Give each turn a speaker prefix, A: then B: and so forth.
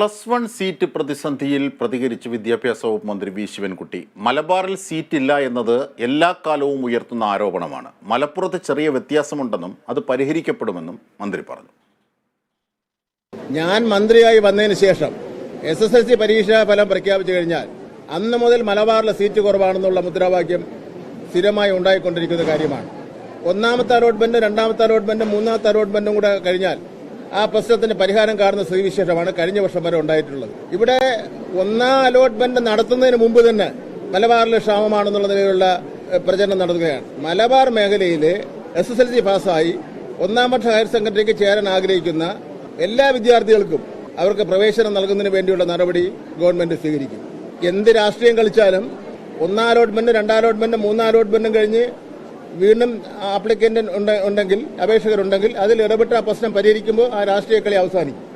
A: Plus one seat പ്രതിസന്ധിയിൽ പ്രതികരിച്ച് വിദ്യാഭ്യാസ വകുപ്പ് മന്ത്രി വി ശിവൻകുട്ടി. മലബാറിൽ സീറ്റില്ല എന്നത് എല്ലാ കാലവും ഉയർത്തുന്ന ആരോപണമാണ്. മലപ്പുറത്ത് ചെറിയ വ്യത്യാസമുണ്ടെന്നും അത് പരിഹരിക്കപ്പെടുമെന്നും മന്ത്രി പറഞ്ഞു.
B: ഞാൻ മന്ത്രിയായി വന്നതിന് ശേഷം എസ് എസ് എൽ സി പരീക്ഷാ ഫലം പ്രഖ്യാപിച്ചു കഴിഞ്ഞാൽ അന്ന് മുതൽ മലബാറിലെ സീറ്റ് കുറവാണെന്നുള്ള മുദ്രാവാക്യം സ്ഥിരമായി ഉണ്ടായിക്കൊണ്ടിരിക്കുന്ന കാര്യമാണ്. ഒന്നാമത്തെ അലോട്ട്മെന്റ് രണ്ടാമത്തെ അലോട്ട്മെന്റ് മൂന്നാമത്തെ അലോട്ട്മെന്റും കൂടെ കഴിഞ്ഞാൽ ആ പ്രശ്നത്തിന് പരിഹാരം കാണുന്ന സ്ഥിതിവിശേഷമാണ് കഴിഞ്ഞ വർഷം വരെ ഉണ്ടായിട്ടുള്ളത്. ഇവിടെ ഒന്നാം അലോട്ട്മെന്റ് നടത്തുന്നതിന് മുമ്പ് തന്നെ മലബാറിലെ ക്ഷാമമാണെന്നുള്ള നിലയിലുള്ള പ്രചരണം നടത്തുകയാണ്. മലബാർ മേഖലയിൽ എസ് എസ് എൽ സി പാസ്സായി ഒന്നാം വർഷ ഹയർ സെക്കൻഡറിക്ക് ചേരാൻ ആഗ്രഹിക്കുന്ന എല്ലാ വിദ്യാർത്ഥികൾക്കും അവർക്ക് പ്രവേശനം നൽകുന്നതിന് വേണ്ടിയുള്ള നടപടി ഗവൺമെന്റ് സ്വീകരിക്കും. എന്ത് രാഷ്ട്രീയം കളിച്ചാലും ഒന്നാം അലോട്ട്മെന്റ് രണ്ടാം അലോട്ട്മെന്റ് മൂന്നാം അലോട്ട്മെന്റും കഴിഞ്ഞ് വീണ്ടും ആപ്ലിക്കന്റ് ഉണ്ടെങ്കിൽ അപേക്ഷകരുണ്ടെങ്കിൽ അതിൽ ഇടപെട്ട് ആ പ്രശ്നം പരിഹരിക്കുമ്പോൾ ആ രാഷ്ട്രീയ കളി അവസാനിക്കും.